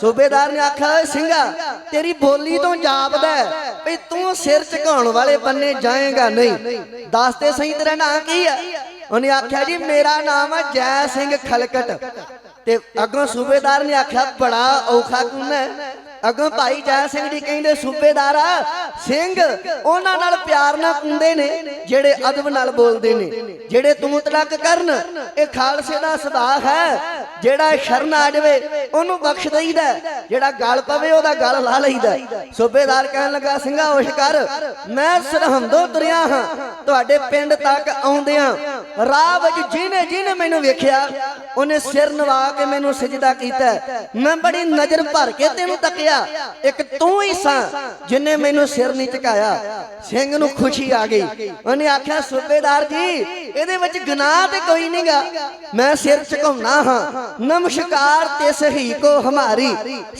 ਸੂਬੇਦਾਰ ਨੇ ਆਖਿਆ, ਓਏ ਸਿੰਘਾ, ਤੇਰੀ ਬੋਲੀ ਤੋਂ ਜਾਪਦਾ ਹੈ ਵੀ ਤੂੰ ਸਿਰ ਝੁਕਾਉਣ ਵਾਲੇ ਬੰਨੇ ਜਾਏਗਾ ਨਹੀਂ। ਦੱਸ ਤੇ ਸਹੀ ਤੇਰਾ ਨਾਂ ਕੀ ਹੈ ਉਹਨੇ ਆਖਿਆ, ਜੀ, ਮੇਰਾ ਨਾਮ ਹੈ ਜੈ ਸਿੰਘ ਖਲਕਟ। ਤੇ ਅੱਗੋਂ ਸੂਬੇਦਾਰ ਨੇ ਆਖਿਆ, ਬੜਾ ਔਖਾ ਕੁੰਨ ਹੈ। ਅੱਗੋਂ ਭਾਈ ਜੈ ਸਿੰਘ ਜੀ ਕਹਿੰਦੇ ਸੂਬੇਦਾਰਾ ਸਿੰਘ ਉਹਨਾਂ ਨਾਲ ਪਿਆਰ ਨਾਲ ਕੁੰਦੇ ਨੇ ਜਿਹੜੇ ਅਦਬ ਨਾਲ ਬੋਲਦੇ ਨੇ ਜਿਹੜੇ ਤੂੰ ਤਲਕ ਕਰਨ ਇਹ ਖਾਲਸੇ ਦਾ ਸੁਭਾਅ ਹੈ ਜਿਹੜਾ ਸ਼ਰਨ ਆ ਜਾਵੇ ਉਹਨੂੰ ਬਖਸ਼ ਦਈਦਾ ਜਿਹੜਾ ਗਲ ਪਵੇ ਉਹਦਾ ਗਲ ਲਾ ਲਈਦਾ ਸੂਬੇਦਾਰ ਕਹਿਣ ਲੱਗਾ ਸਿੰਘਾ ਹੋਸ਼ ਕਰ ਮੈਂ ਸਰਹੰਦੋਂ ਤੁਰਿਆ ਹਾਂ ਤੁਹਾਡੇ ਪਿੰਡ ਤੱਕ ਆਉਂਦਿਆਂ ਰਾਹ ਵਿੱਚ ਜਿਹਨੇ ਜਿਹਨੇ ਮੈਨੂੰ ਵੇਖਿਆ ਉਹਨੇ ਸਿਰ ਨਵਾ ਕੇ ਮੈਨੂੰ ਸਜਦਾ ਕੀਤਾ ਮੈਂ ਬੜੀ ਨਜ਼ਰ ਭਰ ਕੇ ਤੈਨੂੰ ਤੱਕਿਆ ਇੱਕ ਤੂੰ ਹੀ ਸਾਂ ਜਿਨੇ ਮੈਨੂੰ ਸਿਰ ਨਹੀਂ ਝੁਕਾਇਆ, ਸਿੰਘ ਨੂੰ ਖੁਸ਼ੀ ਆ ਗਈ। ਉਹਨੇ ਆਖਿਆ, ਸੂਬੇਦਾਰ ਜੀ, ਇਹਦੇ ਵਿੱਚ ਗੁਨਾਹ ਤੇ ਕੋਈ ਨਹੀਂਗਾ ਮੈਂ ਸਿਰ ਝੁਕਾਉਣਾ ਹਾਂ। ਨਮਸਕਾਰ ਤੇ ਸਹੀ ਕੋ ਹਮਾਰੀ।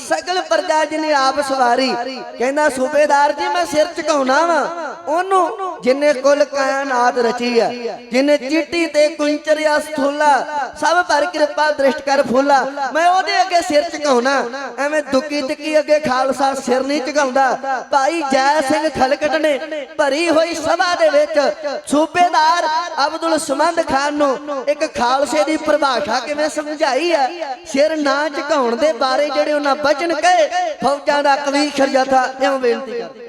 ਸਗਲ ਪ੍ਰਜਾ ਜਿਨੇ ਆਪ ਸਵਾਰੀ। ਕਹਿੰਦਾ, ਸੂਬੇਦਾਰ ਜੀ, ਮੈਂ ਸਿਰ ਝੁਕਾਉਣਾ ਵਾਂ। ਉਹਨੂੰ ਜਿਨੇ ਕੁਲ ਕਾਇਨਾਤ ਰਚੀ ਆ, ਜਿਨੇ ਚੀਟੀ ਤੇ ਕੁੰਚਰਿਆ ਸਥੂਲਾ, ਸਭ ਪਰ ਕਿਰਪਾ ਦ੍ਰਿਸ਼ਟ ਕਰ ਫੂਲਾ। ਮੈਂ ਉਹਦੇ ਅੱਗੇ ਸਿਰ ਝੁਕਾਉਣਾ, ਐਵੇਂ ਦੁੱਕੀ ਟਿੱਕੀ ਅੱਗੇ ਖਾਲਸਾ ਸਿਰ ਨਹੀਂ ਝੁਕਾਉਂਦਾ। ਭਾਈ ਜੈ ਸਿੰਘ ਖਲਕਟ ਨੇ ਭਰੀ ਹੋਈ ਸਭਾ ਦੇ ਵਿੱਚ ਸੂਬੇਦਾਰ ਅਬਦੁਲ ਸਮੰਦ ਖਾਨ ਨੂੰ ਇੱਕ ਖਾਲਸੇ ਦੀ ਪਰਿਭਾਸ਼ਾ ਕਿਵੇਂ ਸਮਝਾਈ ਹੈ ਸਿਰ ਨਾ ਝੁਕਾਉਣ ਦੇ ਬਾਰੇ ਜਿਹੜੇ ਉਹਨਾਂ ਬਚਨ ਕਹੇ, ਫੌਜਾਂ ਦਾ ਕਵੀਸ਼ਰ ਜਥਾ ਇਉਂ ਬੇਨਤੀ ਕਰਦਾ।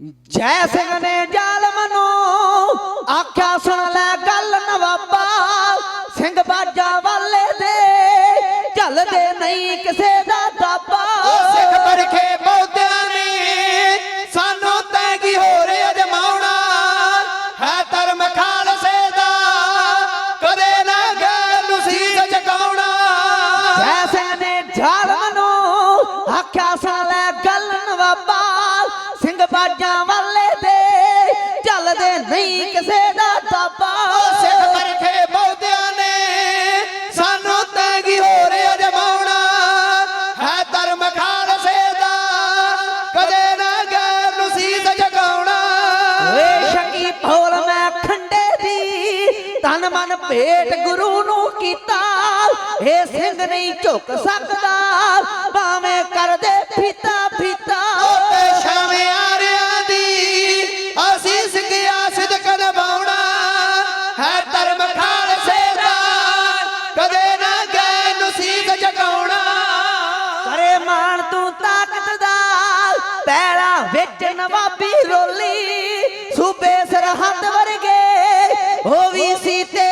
ਜੈ ਸਿੰਘ ਨੇ ਜ਼ਾਲਮ ਨੂੰ ਆਖਿਆ ਸੁਣ ਲੈ ਗੱਲ ਨਵਾਬਾ ਸਿੰਘ ਬਾਜਾ ਵਾਲੇ ਦੇ ਚੱਲਦੇ ਨਹੀਂ ਕਿਸੇ ਦਾ ਦਾਬਾ। ਸਿੱਖ ਪਰਖੇ ਬਹੁਤਿਆਂ ਨੇ ਸਾਨੂੰ ਤੈਂ ਕੀ ਹੋਰ ਅਜਮਾਉਣਾ ਹੈ ਧਰਮ ਖਾਲਸੇ ਦਾ ਕਦੇ ਨਾ ਗੈਰ ਨੂੰ ਸੀਸ ਝੁਕਾਉਣਾ ਜੈ ਸਿੰਘ ਨੇ ਜ਼ਾਲਮ ਨੂੰ ਆਖਿਆ ਸੁਣ ਬਾਜਾ ਵਾਲੇ ਦੇ ਚੱਲਦੇ ਨਹੀਂ ਕਿਸੇ ਦਾ ਦਾਬਾ ਸਿੱਖ ਪਰਖੇ ਬਹੁਤਿਆਂ ਨੇ ਸਾਨੂੰ ਤੈਂ ਕੀ ਹੋਰ ਅਜਮਾਉਣਾ ਹੈ ਧਰਮ ਖਾਲਸੇ ਦਾ ਕਦੇ ਨਾ ਗੈਰ ਨੂੰ ਸੀਸ ਝੁਕਾਉਣਾ ਵੇ ਸ਼ਕੀ ਭੋਲ ਮੈਂ ਖੰਡੇ ਦੀ ਤਨ ਮਨ ਭੇਟ ਗੁਰੂ ਨੂੰ ਕੀਤਾ। ਇਹ ਸਿੰਘ ਨਹੀਂ ਝੁਕ ਸਕਦਾ ਭਾਵੇਂ ਕਰਦੇ ਫੀਤਾ ਫੀਤਾ ਪੈਰਾ ਵਿੱਚ ਨਵਾਬੀ ਰੋਲੀ ਸੂਬੇ ਸਰਹੰਦ ਵਰਗੇ ਉਹ ਵੀ ਸੀ ਤੇ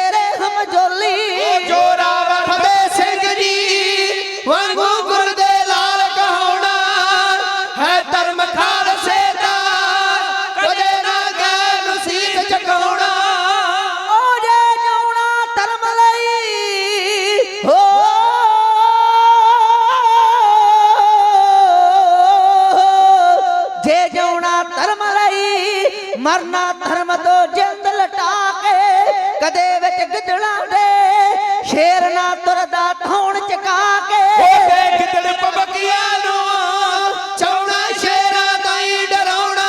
ਮਰਨਾ ਧਰਮ ਤੋਂ ਜਿੰਦ ਲਟਾ ਕੇ ਕਦੇ ਵਿੱਚ ਗਿੱਦੜਾਂ ਦੇ ਸ਼ੇਰ ਨਾ ਤੁਰਦਾ ਧੌਣ ਚਕਾ ਕੇ। ਓਏ ਗਿੱਦੜ ਪਬਕੀਆਂ ਨੂੰ ਚੌਣਾ ਸ਼ੇਰਾਂ ਤਾਈਂ ਡਰਾਉਣਾ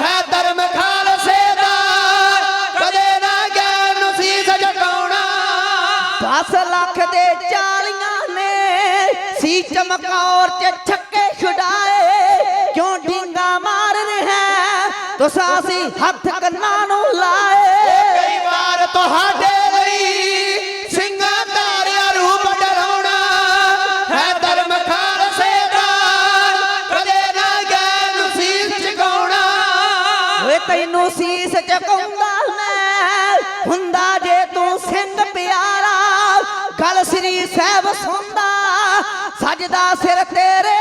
ਹੈ ਧਰਮ ਖਾਲਸੇ ਦਾ। ਕਦੇ ਨਾ ਗੈਰ ਨੂੰ ਸੀਸ ਝੁਕਾਉਣਾ। 10 ਲੱਖ ਦੇ ਚਾਲੀਆਂ ਨੇ ਸੀ ਚਮਕੌਰ ਚ ਛੱਕੇ ਛੁਡਾਏ ਹੱਥ ਕੰਨਾਂ ਨੂੰ ਲਾਏ। ਕਈ ਵਾਰ ਤੁਹਾਡੇ ਲਈ ਸਿੰਘਾਂ ਧਾਰਿਆ ਰੂਪ ਡਰਾਉਣਾ ਹੈ ਧਰਮ ਖਾਲਸੇ ਦਾ ਕਦੇ ਨਾ ਗੈਰ ਨੂੰ ਸੀਸ ਝੁਕਾਉਣਾ ਓਏ ਤੈਨੂੰ ਸੀਸ ਚਕਾਉਂਦਾ ਮੈਂ। ਹੁੰਦਾ ਜੇ ਤੂੰ ਸਿੰਘ ਪਿਆਰਾ। ਗੱਲ ਸ੍ਰੀ ਸਾਹਿਬ ਸੁਣਦਾ। ਸਜਦਾ ਸਿਰ ਤੇਰੇ